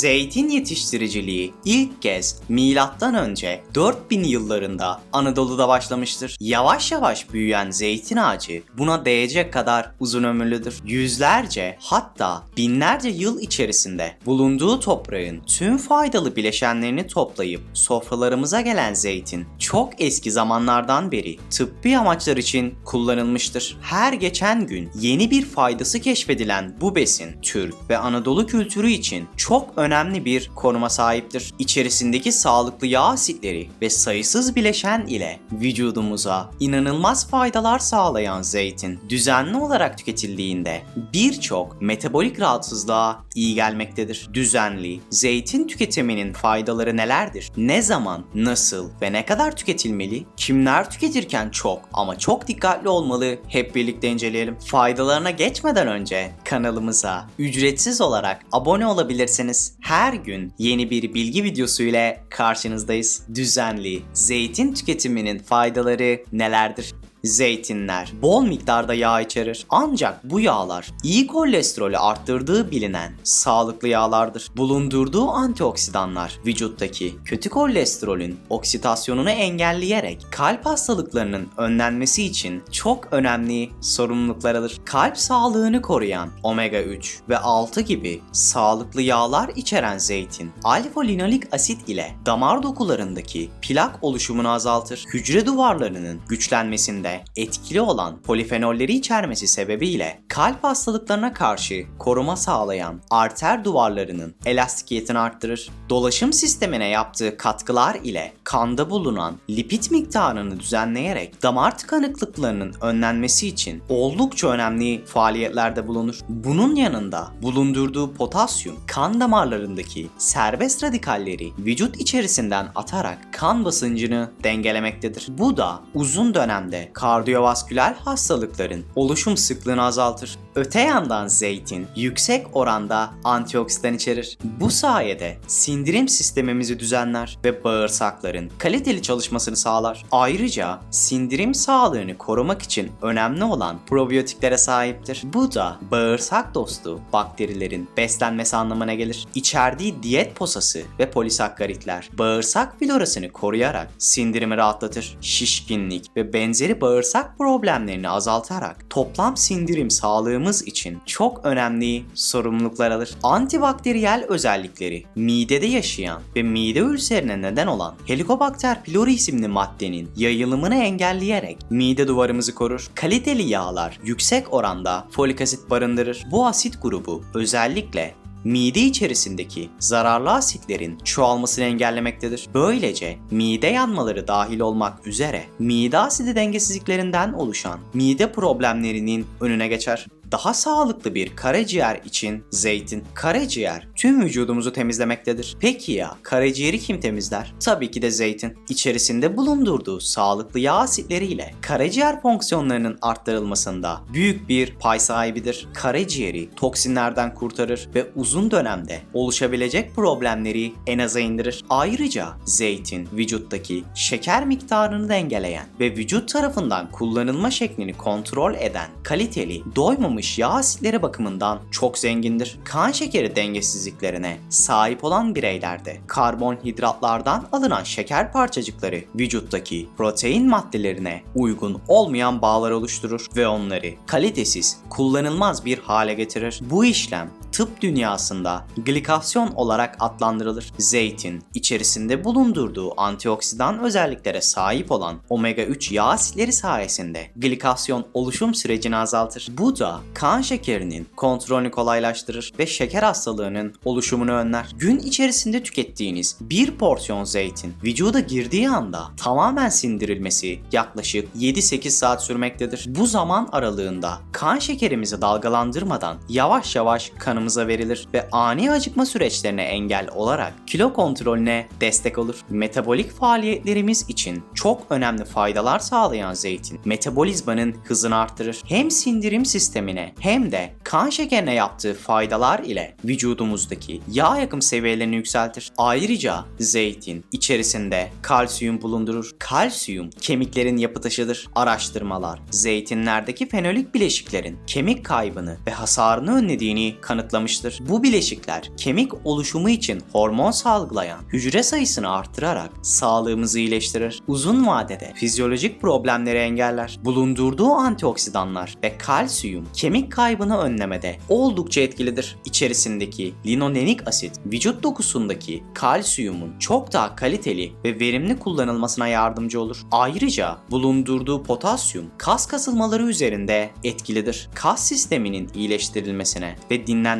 Zeytin yetiştiriciliği ilk kez milattan önce 4000 yıllarında Anadolu'da başlamıştır. Yavaş yavaş büyüyen zeytin ağacı buna değecek kadar uzun ömürlüdür. Yüzlerce hatta binlerce yıl içerisinde bulunduğu toprağın tüm faydalı bileşenlerini toplayıp sofralarımıza gelen zeytin çok eski zamanlardan beri tıbbi amaçlar için kullanılmıştır. Her geçen gün yeni bir faydası keşfedilen bu besin Türk ve Anadolu kültürü için çok önemli bir konuma sahiptir. İçerisindeki sağlıklı yağ asitleri ve sayısız bileşen ile vücudumuza inanılmaz faydalar sağlayan zeytin düzenli olarak tüketildiğinde birçok metabolik rahatsızlığa iyi gelmektedir. Düzenli zeytin tüketiminin faydaları nelerdir? Ne zaman, nasıl ve ne kadar tüketilmeli? Kimler tüketirken çok ama çok dikkatli olmalı? Hep birlikte inceleyelim. Faydalarına geçmeden önce kanalımıza ücretsiz olarak abone olabilirsiniz. Her gün yeni bir bilgi videosu ile karşınızdayız. Düzenli zeytin tüketiminin faydaları nelerdir? Zeytinler bol miktarda yağ içerir. Ancak bu yağlar iyi kolesterolü arttırdığı bilinen sağlıklı yağlardır. Bulundurduğu antioksidanlar vücuttaki kötü kolesterolün oksitasyonunu engelleyerek kalp hastalıklarının önlenmesi için çok önemli sorumluluklar alır. Kalp sağlığını koruyan omega 3 ve 6 gibi sağlıklı yağlar içeren zeytin alfa linolik asit ile damar dokularındaki plak oluşumunu azaltır. Hücre duvarlarının güçlenmesinde etkili olan polifenolleri içermesi sebebiyle kalp hastalıklarına karşı koruma sağlayan arter duvarlarının elastikiyetini arttırır. Dolaşım sistemine yaptığı katkılar ile kanda bulunan lipid miktarını düzenleyerek damar tıkanıklıklarının önlenmesi için oldukça önemli faaliyetlerde bulunur. Bunun yanında bulundurduğu potasyum kan damarlarındaki serbest radikalleri vücut içerisinden atarak kan basıncını dengelemektedir. Bu da uzun dönemde kardiyovasküler hastalıkların oluşum sıklığını azaltır. Öte yandan zeytin yüksek oranda antioksidan içerir. Bu sayede sindirim sistemimizi düzenler ve bağırsakların kaliteli çalışmasını sağlar. Ayrıca sindirim sağlığını korumak için önemli olan probiyotiklere sahiptir. Bu da bağırsak dostu bakterilerin beslenmesi anlamına gelir. İçerdiği diyet posası ve polisakkaritler bağırsak florasını koruyarak sindirimi rahatlatır. Şişkinlik ve benzeri bağırsak problemlerini azaltarak toplam sindirim sağlığımız için çok önemli sorumluluklar alır. Antibakteriyel özellikleri midede yaşayan ve mide ülserine neden olan Helicobacter pylori isimli maddenin yayılımını engelleyerek mide duvarımızı korur. Kaliteli yağlar yüksek oranda folik asit barındırır. Bu asit grubu özellikle mide içerisindeki zararlı asitlerin çoğalmasını engellemektedir. Böylece mide yanmaları dahil olmak üzere mide asidi dengesizliklerinden oluşan mide problemlerinin önüne geçer. Daha sağlıklı bir karaciğer için zeytin. Karaciğer tüm vücudumuzu temizlemektedir. Peki ya karaciğeri kim temizler? Tabii ki de zeytin. İçerisinde bulundurduğu sağlıklı yağ asitleriyle karaciğer fonksiyonlarının arttırılmasında büyük bir pay sahibidir. Karaciğeri toksinlerden kurtarır ve uzun dönemde oluşabilecek problemleri en aza indirir. Ayrıca zeytin vücuttaki şeker miktarını dengeleyen ve vücut tarafından kullanılma şeklini kontrol eden kaliteli, doymamış yağ asitleri bakımından çok zengindir. Kan şekeri dengesizliklerine sahip olan bireylerde karbonhidratlardan alınan şeker parçacıkları vücuttaki protein maddelerine uygun olmayan bağlar oluşturur ve onları kalitesiz, kullanılmaz bir hale getirir. Bu işlem tıp dünyasında glikasyon olarak adlandırılır. Zeytin içerisinde bulundurduğu antioksidan özelliklere sahip olan omega 3 yağ asitleri sayesinde glikasyon oluşum sürecini azaltır. Bu da kan şekerinin kontrolünü kolaylaştırır ve şeker hastalığının oluşumunu önler. Gün içerisinde tükettiğiniz bir porsiyon zeytin vücuda girdiği anda tamamen sindirilmesi yaklaşık 7-8 saat sürmektedir. Bu zaman aralığında kan şekerimizi dalgalandırmadan yavaş yavaş kanımıza verilir ve ani acıkma süreçlerine engel olarak kilo kontrolüne destek olur. Metabolik faaliyetlerimiz için çok önemli faydalar sağlayan zeytin metabolizmanın hızını arttırır. Hem sindirim sistemine hem de kan şekerine yaptığı faydalar ile vücudumuzdaki yağ yakım seviyelerini yükseltir. Ayrıca zeytin içerisinde kalsiyum bulundurur. Kalsiyum kemiklerin yapı taşıdır. Araştırmalar zeytinlerdeki fenolik bileşiklerin kemik kaybını ve hasarını önlediğini kanıtlamaktadır kanıtlamıştır. Bu bileşikler kemik oluşumu için hormon salgılayan hücre sayısını artırarak sağlığımızı iyileştirir. Uzun vadede fizyolojik problemleri engeller. Bulundurduğu antioksidanlar ve kalsiyum kemik kaybını önlemede oldukça etkilidir. İçerisindeki linolenik asit vücut dokusundaki kalsiyumun çok daha kaliteli ve verimli kullanılmasına yardımcı olur. Ayrıca bulundurduğu potasyum kas kasılmaları üzerinde etkilidir. Kas sisteminin iyileştirilmesine ve dinlenmesine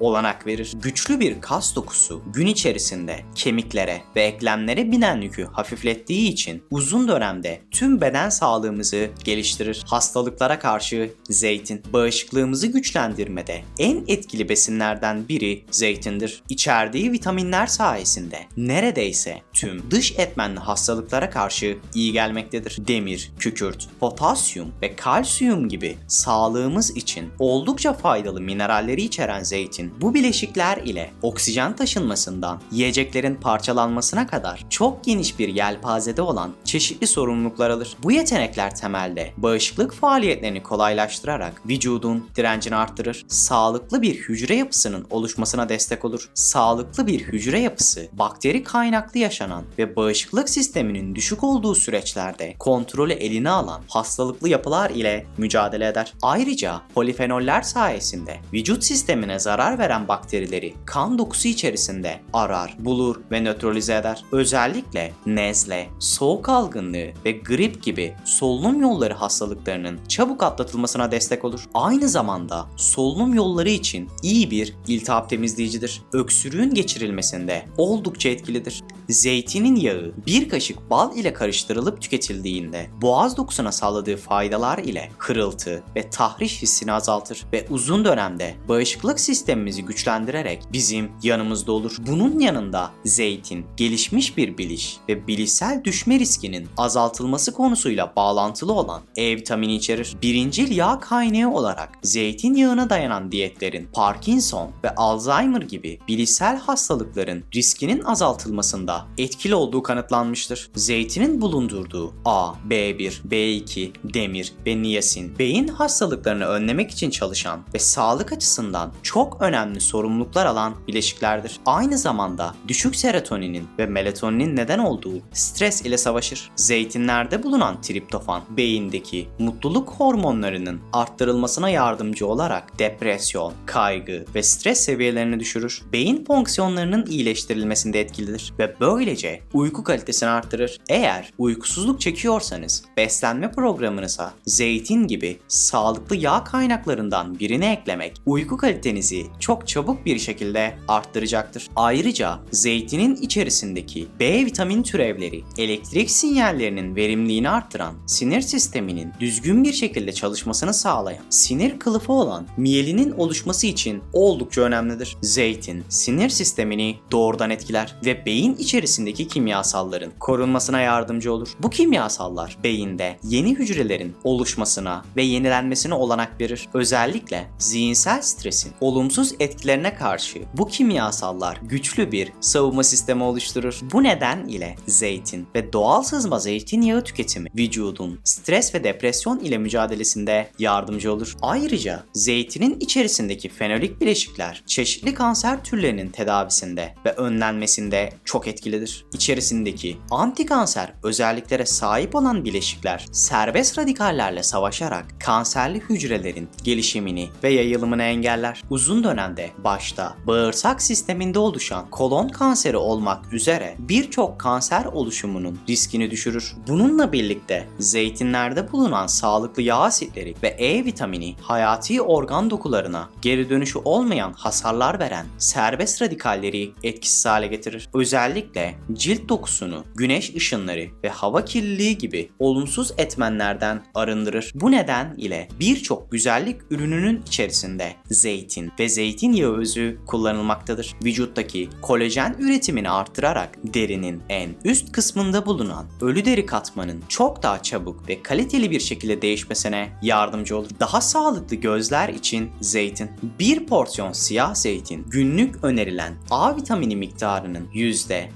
olanak verir. Güçlü bir kas dokusu gün içerisinde kemiklere ve eklemlere binen yükü hafiflettiği için uzun dönemde tüm beden sağlığımızı geliştirir. Hastalıklara karşı zeytin bağışıklığımızı güçlendirmede en etkili besinlerden biri zeytindir. İçerdiği vitaminler sayesinde neredeyse tüm dış etmenli hastalıklara karşı iyi gelmektedir. Demir, kükürt, potasyum ve kalsiyum gibi sağlığımız için oldukça faydalı mineralleri içeren zeytin bu bileşikler ile oksijen taşınmasından yiyeceklerin parçalanmasına kadar çok geniş bir yelpazede olan çeşitli sorumluluklar alır. Bu yetenekler temelde bağışıklık faaliyetlerini kolaylaştırarak vücudun direncini arttırır. Sağlıklı bir hücre yapısının oluşmasına destek olur. Sağlıklı bir hücre yapısı bakteri kaynaklı yaşanan ve bağışıklık sisteminin düşük olduğu süreçlerde kontrolü eline alan hastalıklı yapılar ile mücadele eder. Ayrıca polifenoller sayesinde vücut sistemine zarar veren bakterileri kan dokusu içerisinde arar, bulur ve nötralize eder. Özellikle nezle, soğuk algınlığı ve grip gibi solunum yolları hastalıklarının çabuk atlatılmasına destek olur. Aynı zamanda solunum yolları için iyi bir iltihap temizleyicidir. Öksürüğün geçirilmesinde oldukça etkilidir. Zeytinin yağı bir kaşık bal ile karıştırılıp tüketildiğinde boğaz dokusuna sağladığı faydalar ile kırıltı ve tahriş hissini azaltır ve uzun dönemde bağışıklık sistemimizi güçlendirerek bizim yanımızda olur. Bunun yanında zeytin gelişmiş bir biliş ve bilişsel düşme riskinin azaltılması konusuyla bağlantılı olan E vitamini içerir. Birincil yağ kaynağı olarak zeytinyağına dayanan diyetlerin Parkinson ve Alzheimer gibi bilişsel hastalıkların riskinin azaltılmasında etkili olduğu kanıtlanmıştır. Zeytinin bulundurduğu A, B1, B2, demir ve niyasin beyin hastalıklarını önlemek için çalışan ve sağlık açısından çok önemli sorumluluklar alan bileşiklerdir. Aynı zamanda düşük serotoninin ve melatoninin neden olduğu stres ile savaşır. Zeytinlerde bulunan triptofan beyindeki mutluluk hormonlarının arttırılmasına yardımcı olarak depresyon, kaygı ve stres seviyelerini düşürür. Beyin fonksiyonlarının iyileştirilmesinde etkilidir ve böylece uyku kalitesini arttırır. Eğer uykusuzluk çekiyorsanız beslenme programınıza zeytin gibi sağlıklı yağ kaynaklarından birini eklemek uyku kalitenizi çok çabuk bir şekilde arttıracaktır. Ayrıca zeytinin içerisindeki B vitamin türevleri elektrik sinyallerinin verimliliğini arttıran, sinir sisteminin düzgün bir şekilde çalışmasını sağlayan, sinir kılıfı olan miyelinin oluşması için oldukça önemlidir. Zeytin sinir sistemini doğrudan etkiler ve beyin içerisindeki kimyasalların korunmasına yardımcı olur. Bu kimyasallar beyinde yeni hücrelerin oluşmasına ve yenilenmesine olanak verir. Özellikle zihinsel stresin olumsuz etkilerine karşı bu kimyasallar güçlü bir savunma sistemi oluşturur. Bu neden ile zeytin ve doğal sızma zeytinyağı tüketimi vücudun stres ve depresyon ile mücadelesinde yardımcı olur. Ayrıca zeytinin içerisindeki fenolik bileşikler çeşitli kanser türlerinin tedavisinde ve önlenmesinde çok etkilidir. İçerisindeki antikanser özelliklere sahip olan bileşikler serbest radikallerle savaşarak kanserli hücrelerin gelişimini ve yayılımını engeller. Uzun dönemde başta bağırsak sisteminde oluşan kolon kanseri olmak üzere birçok kanser oluşumunun riskini düşürür. Bununla birlikte zeytinlerde bulunan sağlıklı yağ asitleri ve E vitamini hayati organ dokularına geri dönüşü olmayan hasarlar veren serbest radikalleri etkisiz hale getirir. Özellikle cilt dokusunu güneş ışınları ve hava kirliliği gibi olumsuz etmenlerden arındırır. Bu neden ile birçok güzellik ürününün içerisinde zeytin ve zeytinyağı özü kullanılmaktadır. Vücuttaki kolajen üretimini artırarak derinin en üst kısmında bulunan ölü deri katmanın çok daha çabuk ve kaliteli bir şekilde değişmesine yardımcı olur. Daha sağlıklı gözler için zeytin. Bir porsiyon siyah zeytin günlük önerilen A vitamini miktarının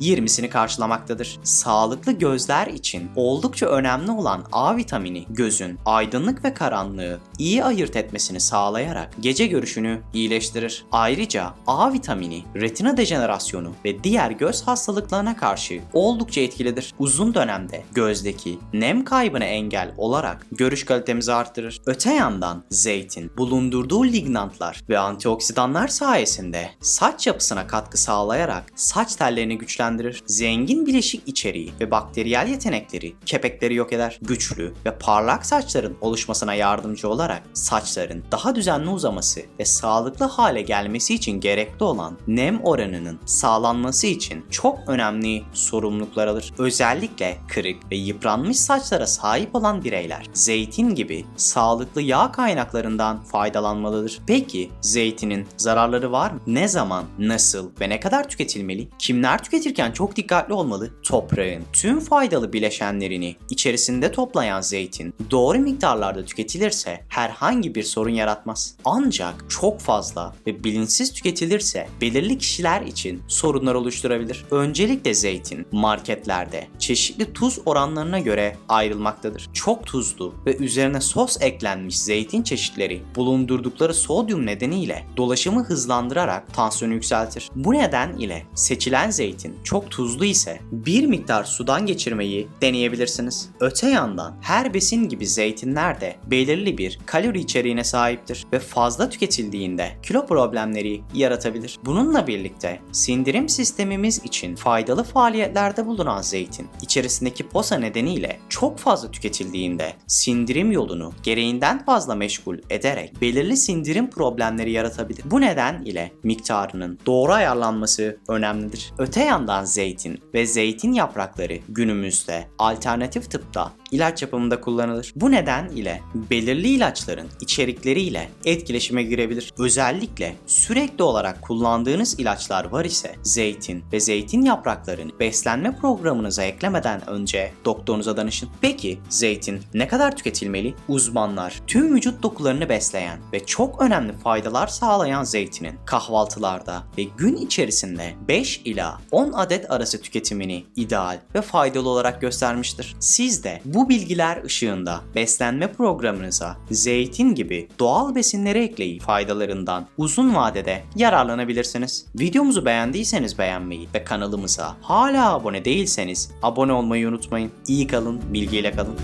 20'sini karşılamaktadır. Sağlıklı gözler için oldukça önemli olan A vitamini gözün aydınlık ve karanlığı iyi ayırt etmesini sağlayarak gece görüşünü iyileştirir. Ayrıca A vitamini retina dejenerasyonu ve diğer göz hastalıklarına karşı oldukça etkilidir. Uzun dönemde gözdeki nem kaybına engel olarak görüş kalitemizi arttırır. Öte yandan zeytin bulundurduğu lignantlar ve antioksidanlar sayesinde saç yapısına katkı sağlayarak saç tellerini güçlendirir. Zengin bileşik içeriği ve bakteriyel yetenekleri kepekleri yok eder. Güçlü ve parlak saçların oluşmasına yardımcı olarak saçların daha düzenli uzaması ve sağlıklı hale gelmesi için gerekli olan nem oranının sağlanması için çok önemli sorumluluklar alır. Özellikle kırık ve yıpranmış saçlara sahip olan bireyler zeytin gibi sağlıklı yağ kaynaklarından faydalanmalıdır. Peki zeytinin zararları var mı? Ne zaman, nasıl ve ne kadar tüketilmeli? Kimler tüketirken çok dikkatli olmalı? Toprağın tüm faydalı bileşenlerini içerisinde toplayan zeytin doğru miktarlarda tüketilirse herhangi bir sorun yaratmaz. Ancak çok fazla ve bilinçsiz tüketilirse belirli kişiler için sorunlar oluşturabilir. Öncelikle zeytin marketlerde çeşitli tuz oranlarına göre ayrılmaktadır. Çok tuzlu ve üzerine sos eklenmiş zeytin çeşitleri bulundurdukları sodyum nedeniyle dolaşımı hızlandırarak tansiyonu yükseltir. Bu neden ile seçilen zeytin çok tuzlu ise bir miktar sudan geçirmeyi deneyebilirsiniz. Öte yandan her besin gibi zeytinler de belirli bir kalori içeriğine sahiptir ve fazla tüketildiğinde kilo problemleri yaratabilir. Bununla birlikte sindirim sistemimiz için faydalı faaliyetlerde bulunan zeytin içerisindeki posa nedeniyle çok fazla tüketildiğinde sindirim yolunu gereğinden fazla meşgul ederek belirli sindirim problemleri yaratabilir. Bu neden ile miktarının doğru ayarlanması önemlidir. Öte yandan zeytin ve zeytin yaprakları günümüzde alternatif tıpta ilaç yapımında kullanılır. Bu neden ile belirli ilaçların içerikleriyle etkileşime girebilir. Özellikle sürekli olarak kullandığınız ilaçlar var ise zeytin ve zeytin yapraklarını beslenme programınıza eklemeden önce doktorunuza danışın. Peki zeytin ne kadar tüketilmeli? Uzmanlar tüm vücut dokularını besleyen ve çok önemli faydalar sağlayan zeytinin kahvaltılarda ve gün içerisinde 5 ila 10 adet arası tüketimini ideal ve faydalı olarak göstermiştir. Siz de bu bilgiler ışığında beslenme programınıza zeytin gibi doğal besinleri ekleyip faydalarından uzun vadede yararlanabilirsiniz. Videomuzu beğendiyseniz beğenmeyi ve kanalımıza hala abone değilseniz abone olmayı unutmayın. İyi kalın, bilgiyle kalın.